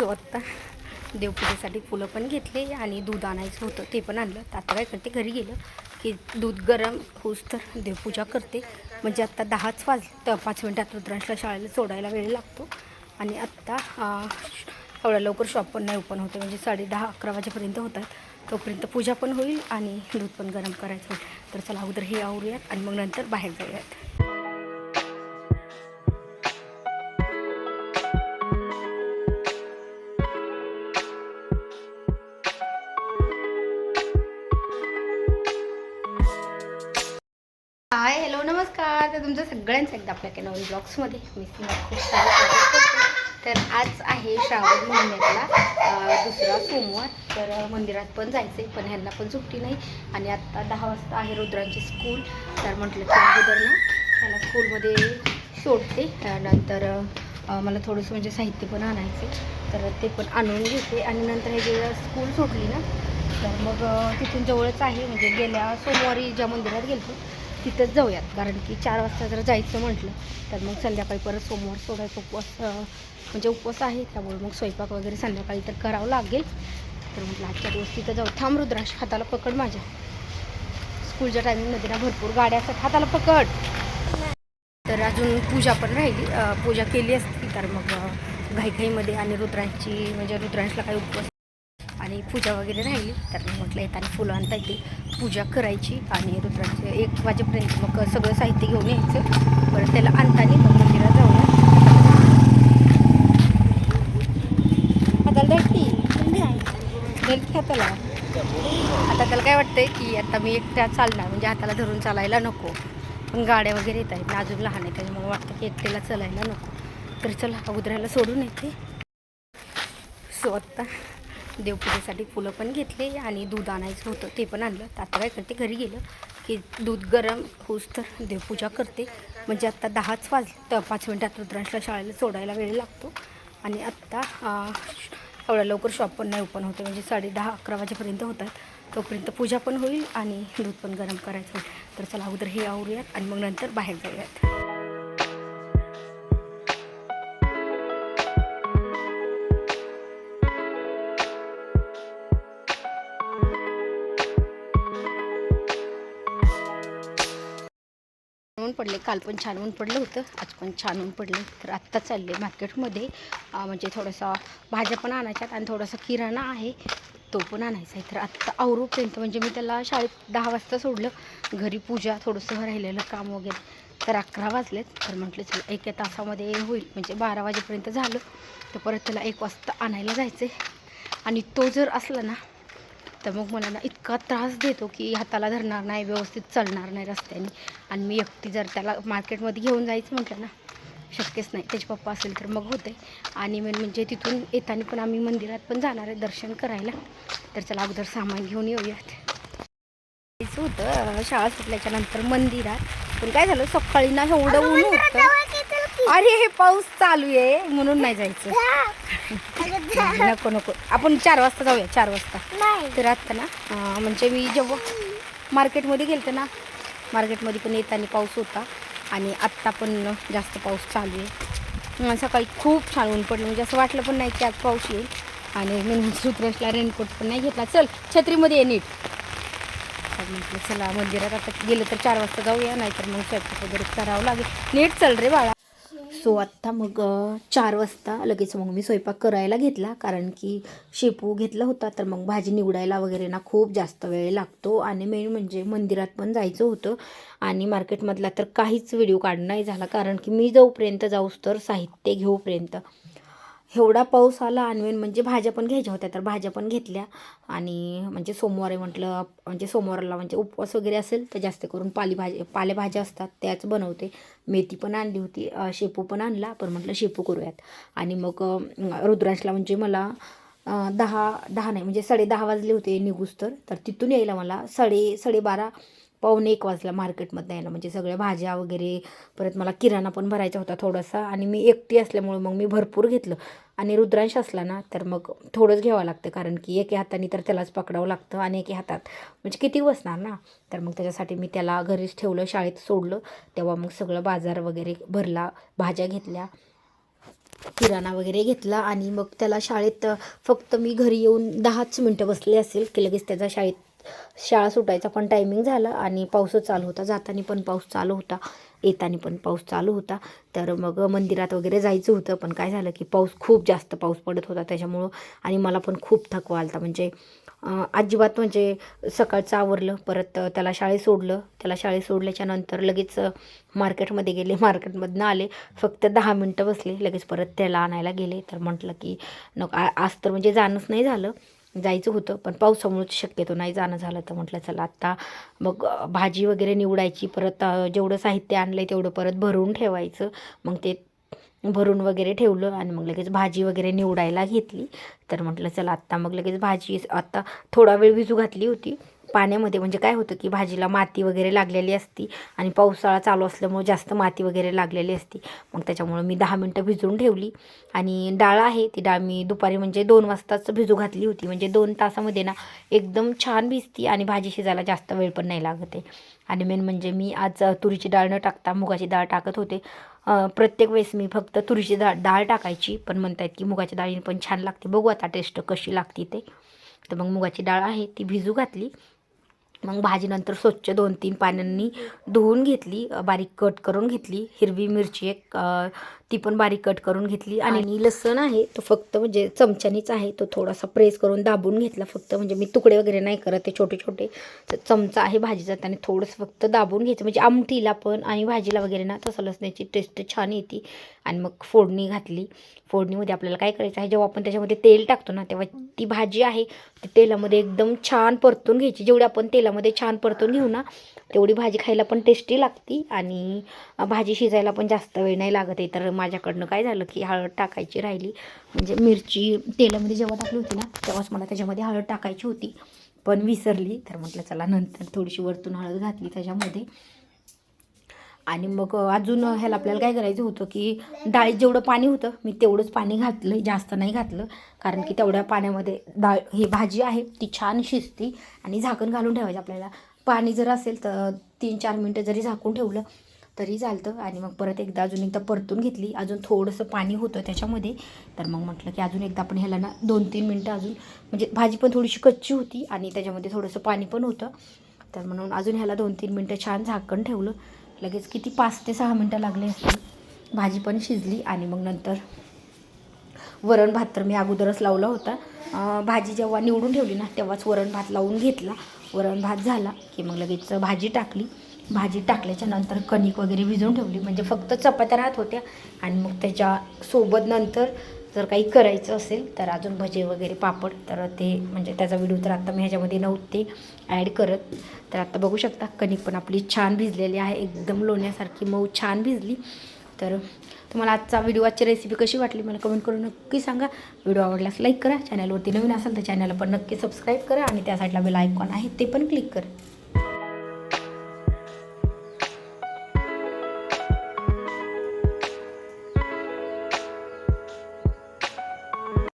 So आत्ता देवपूजेसाठी फुलं पण घेतले आणि दूध आणायचं होतं ते पण आणलं. तर आता काय करते घरी गेलं की दूध गरम होऊस तर देवपूजा करते. म्हणजे आत्ता दहाच वाज तर पाच मिनटात रुद्रांशला शाळेला सोडायला वेळ लागतो. आणि आत्ता एवढ्या लवकर शॉप पण नाही ओपन होते म्हणजे साडे दहा अकरा वाजेपर्यंत होतात तोपर्यंत पूजा पण होईल आणि दूध पण गरम करायचं होईल. तर चला अगोदर हे आवरूयात आणि मग नंतर बाहेर जाऊयात. हाय हॅलो नमस्कार. तर तुमचं सगळ्यांचं एकदा आपल्या काही नवीन ब्लॉग्समध्ये मी खूप तर आज आहे श्रावण महिन्यातला दुसरा सोमवार. तर मंदिरात पण जायचं आहे पण ह्यांना पण सुट्टी नाही. आणि आत्ता दहा वाजता आहे रुद्रांची स्कूल तर म्हटलं की अगोदर ना ह्याला स्कूलमध्ये सोडते. नंतर मला थोडंसं म्हणजे साहित्य पण आणायचं तर ते पण आणून घेते. आणि नंतर हे जे स्कूल सोडली ना तर मग तिथून जवळच आहे. म्हणजे गेल्या सोमवारी ज्या मंदिरात गेलो तिथंच जाऊयात. कारण की चार वाजता जर जायचं म्हटलं तर मग संध्याकाळी परत सोमवार सोडायचा उपवास म्हणजे उपवास आहे. त्यामुळे मग स्वयंपाक वगैरे संध्याकाळी तर करावं लागेल. तर म्हटलं आजच्या दिवस तिथं जाऊ. थांब रुद्राक्ष हाताला पकड माझ्या. स्कूलच्या टायमिंगमध्ये ना भरपूर गाड्या असतात. हाताला पकड. तर अजून पूजा पण राहिली. पूजा केली असती. तर मग घाईघाईमध्ये आणि रुद्रांची म्हणजे रुद्रांशला काही उपवास आणि पूजा वगैरे राहिली. तर मग म्हटलं येताना फुलं आणता येतील. पूजा करायची आणि रुद्राचे एक वाजेपर्यंत मग सगळं साहित्य घेऊन यायचं. परत त्याला आणताना मग मंदिरात जाऊया हाताला धरती धरती हाताला. आता त्याला काय वाटतंय की आता मी एकट्या चालणार म्हणजे हाताला धरून चालायला नको. पण गाड्या वगैरे येत आहेत अजून लहान आहे त्याच्यामुळे वाटतं की एकट्याला चालायला नको. तर चला उदरायला सोडून येते. सो आत्ता देवपूजेसाठी फुलं पण घेतले आणि दूध आणायचं होतं ते पण आणलं. तर आता काय करते घरी गेलं की दूध गरम होऊस तर देवपूजा करते. म्हणजे आत्ता दहाच वाज तर पाच मिनटात रुद्रांशला शाळेला सोडायला वेळ लागतो. आणि आत्ता एवढ्या लवकर शॉप पण नाही ओपन होते म्हणजे साडे दहा अकरा वाजेपर्यंत होतात. तोपर्यंत पूजा पण होईल आणि दूध पण गरम करायचं होईल. तर चला अगोदर हे आवरूयात आणि मग नंतर बाहेर जाऊयात. ऊन पडले काल पण छान ऊन पडलं होतं आज पण छान ऊन पडले. तर आत्ता चालले मार्केटमध्ये. म्हणजे थोडासा भाज्या पण आणायच्यात आणि थोडासा किराणा आहे तो पण आणायचा आहे. तर आत्ता आवरूपर्यंत म्हणजे मी त्याला शाळेत दहा वाजता सोडलं घरी पूजा थोडंसं राहिलेलं काम वगैरे तर अकरा वाजलेत. तर म्हटलं चला एका तासामध्ये होईल. म्हणजे बारा वाजेपर्यंत झालं. तर परत त्याला एक वाजता आणायला जायचं आहे आणि तो जर असला ना तर मग मला ना इतका त्रास देतो की हाताला धरणार नाही व्यवस्थित चालणार नाही रस्त्याने. आणि मी एकटी जर त्याला मार्केटमध्ये घेऊन जायचं म्हटलं ना शक्यच नाही. त्याचे पप्पा असेल तर मग होते आणि मेन म्हणजे तिथून येताना पण आम्ही मंदिरात पण जाणार आहे दर्शन करायला. तर चला अगोदर सामान घेऊन येऊयात. जायचं होतं शाळा सुटल्याच्या नंतर मंदिरात. पण काय झालं सकाळी ना एवढं ऊन होतं. अरे हे पाऊस चालू आहे म्हणून नाही जायचं. नको नको. आपण चार वाजता जाऊया चार वाजता. तर आता ना म्हणजे मी जेव्हा मार्केटमध्ये गेलते ना मार्केटमध्ये पण येताना पाऊस होता आणि आत्ता पण जास्त पाऊस चालू आहे. सकाळी खूप छान ऊन पडलं म्हणजे असं वाटलं पण नाही की आज पाऊस येईल. आणि मी सुत्रेशला रेनकोट पण नाही घेतला. चल छत्रीमध्ये ये नीट. म्हटलं चला मंदिरात आता गेलं तर चार वाजता जाऊया नाहीतर मग स्वयंपाक वगैरे करावं लागेल. नीट चल रे बाळा. सो आत्ता मग चार वाजता लगेच मग मी स्वयंपाक करायला घेतला. कारण की शेपू घेतला होता तर मग भाजी निवडायला वगैरे ना खूप जास्त वेळ लागतो. आणि मेन म्हणजे मंदिरात पण जायचं होतं. आणि मार्केटमधला तर काहीच व्हिडिओ काढ नाही झाला. कारण की मी जाऊपर्यंत जाऊस तर साहित्य घेऊपर्यंत. एवढा पाऊस आला आणि म्हणजे भाज्या पण घ्यायच्या होत्या तर भाज्या पण घेतल्या. आणि म्हणजे सोमवारी म्हटलं म्हणजे सोमवारला म्हणजे उपवास वगैरे असेल तर जास्त करून पालेभाज्या पालेभाज्या असतात त्याच बनवते. मेथी पण आणली होती शेपू पण आणला पण म्हटलं शेपू करूयात. आणि मग रुद्राशला रुद्रांशला म्हणजे मला दहा दहा नाही म्हणजे साडे दहा वाजले होते निघूस तर तर तिथून यायला मला साडे साडेबारा पावणे एक वाजला मार्केटमध्ये यायला. म्हणजे सगळ्या भाज्या वगैरे परत मला किराणा पण भरायचा होता थोडासा आणि मी एकटी असल्यामुळे मग मी भरपूर घेतलं. आणि रुद्रांश असला ना तर मग थोडंच घ्यावं लागतं. कारण की एके हाताने तर त्यालाच पकडावं लागतं आणि एके हातात. म्हणजे किती बसणार ना? तर मग त्याच्यासाठी मी त्याला घरीच ठेवलं शाळेत सोडलं. तेव्हा मग सगळं बाजार वगैरे भरला भाज्या घेतल्या किराणा वगैरे घेतला आणि मग त्याला शाळेत फक्त मी घरी येऊन दहाच मिनटं बसले असेल की लगेच त्याचा शाळेत शाळा सुटायचा पण टायमिंग झाला आणि पाऊसच चालू होता. जाताना पण पाऊस चालू होता. येताना पण पाऊस चालू होता. तर मग मंदिरात वगैरे जायचं होतं. पण काय झालं की पाऊस खूप जास्त पाऊस पडत होता त्याच्यामुळं आणि मला पण खूप थकवा आला म्हणजे अजिबात म्हणजे सकाळचं आवरलं. परत त्याला शाळेत सोडलं. त्याला शाळेत सोडल्याच्या नंतर लगेच मार्केटमध्ये गेले. मार्केटमधनं आले. फक्त दहा मिनटं बसले. लगेच परत त्याला आणायला गेले. तर म्हटलं की नको आज तर म्हणजे जाणंच नाही झालं. जायचं होतं पण पावसामुळेच शक्यतो नाही जाणं झालं. तर म्हटलं चला आत्ता मग भाजी वगैरे निवडायची परत जेवढं साहित्य आणलं आहे तेवढं परत भरून ठेवायचं. मग ते भरून वगैरे ठेवलं आणि मग लगेच भाजी वगैरे निवडायला घेतली. तर म्हटलं चला आत्ता मग लगेच भाजी आत्ता थोडा वेळ भिजू घातली होती. पाण्यामध्ये म्हणजे काय होतं की भाजीला माती वगैरे लागलेली असती आणि पावसाळा चालू असल्यामुळे जास्त माती वगैरे लागलेली असती. मग त्याच्यामुळं मी दहा मिनटं भिजवून ठेवली. आणि डाळ आहे ती डाळ मी दुपारी म्हणजे दोन वाजताच भिजू घातली होती. म्हणजे दोन तासामध्ये ना एकदम छान भिजती आणि भाजी शिजायला जास्त वेळ पण नाही लागत आहे. आणि मेन म्हणजे मी आज तुरीची डाळ न टाकता मुगाची डाळ टाकत होते. प्रत्येक वेळेस मी फक्त तुरीची डाळ डाळ टाकायची. पण म्हणतात की मुगाच्या डाळीने पण छान लागते. बघू आता टेस्ट कशी लागते ते. तर मग मुगाची डाळ आहे ती भिजू घातली. मग भाजी नंतर स्वच्छ दोन तीन पाण्यांनी धुवून घेतली बारीक कट करून घेतली. हिरवी मिरची एक ती पण बारीक कट करून घेतली. आणि लसण आहे तो फक्त म्हणजे चमच्यानीच आहे तो थोडासा प्रेस करून दाबून घेतला फक्त. म्हणजे मी तुकडे वगैरे नाही करत ते छोटे छोटे. तर चमचा आहे भाजीचा त्याने थोडंसं फक्त दाबून घ्यायचं म्हणजे आमटीला पण आणि भाजीला वगैरे ना तसं लसण्याची टेस्ट छान येते. आणि मग फोडणी घातली. फोडणीमध्ये आपल्याला काय करायचं आहे जेव्हा आपण त्याच्यामध्ये तेल टाकतो ना तेव्हा ती भाजी आहे ती तेलामध्ये एकदम छान परतून घ्यायची. जेवढी आपण तेलामध्ये छान परतून घेऊ ना तेवढी भाजी खायला पण टेस्टी लागती. आणि भाजी शिजायला पण जास्त वेळ नाही लागत आहे तर माझ्याकडनं काय झालं की हळद टाकायची राहिली. म्हणजे मिरची तेलामध्ये जेव्हा टाकली होती ना तेव्हाच मला त्याच्यामध्ये हळद टाकायची होती. पण विसरली तर म्हटलं चला नंतर थोडीशी वरतून हळद घातली त्याच्यामध्ये. आणि मग अजून ह्याला आपल्याला काय करायचं होतं की डाळीत जेवढं पाणी होतं मी तेवढंच पाणी घातलं जास्त नाही घातलं. कारण की तेवढ्या पाण्यामध्ये डाळ ही भाजी आहे ती छान शिजती आणि झाकण घालून ठेवायची आपल्याला. पाणी जर असेल तर तीन चार मिनटं जरी झाकून ठेवलं तरी चालतं. आणि मग परत एकदा अजून एकदा परतून घेतली. अजून थोडंसं पाणी होतं त्याच्यामध्ये. तर मग म्हटलं की अजून एकदा आपण ह्याला ना दोन तीन मिनटं अजून म्हणजे भाजी पण थोडीशी कच्ची होती आणि त्याच्यामध्ये थोडंसं पाणी पण होतं. तर म्हणून अजून ह्याला दोन तीन मिनटं छान झाकण ठेवलं. लगेच किती पाच ते सहा मिनटं लागले असतील. भाजी पण शिजली आणि मग नंतर वरण भात तर मी अगोदरच लावला होता. भाजी जेव्हा निवडून ठेवली ना तेव्हाच वरण भात लावून घेतला. वरण भात झाला की मग लगेच भाजी टाकली. भाजी टाकल्याच्या नंतर कणिक वगैरे भिजवून ठेवली. म्हणजे फक्त चपात्या राहत होत्या. आणि मग त्याच्या सोबत नंतर जर काही करायचं असेल तर अजून भजे वगैरे पापड. तर ते म्हणजे त्याचा व्हिडिओ तर आता मी ह्याच्यामध्ये नव्हते ॲड करत. तर आत्ता बघू शकता कणिक पण आपली छान भिजलेली आहे. एकदम लोण्यासारखी मऊ छान भिजली. तर तुम्हाला आजचा व्हिडिओ आजची रेसिपी कशी वाटली मला कमेंट करून नक्की सांगा. व्हिडिओ आवडल्यास लाईक करा. चॅनलवरती नवीन असेल तर चॅनलला पण नक्की सबस्क्राईब करा. आणि त्या साईडला बेल आयकॉन आहे ते पण क्लिक करा.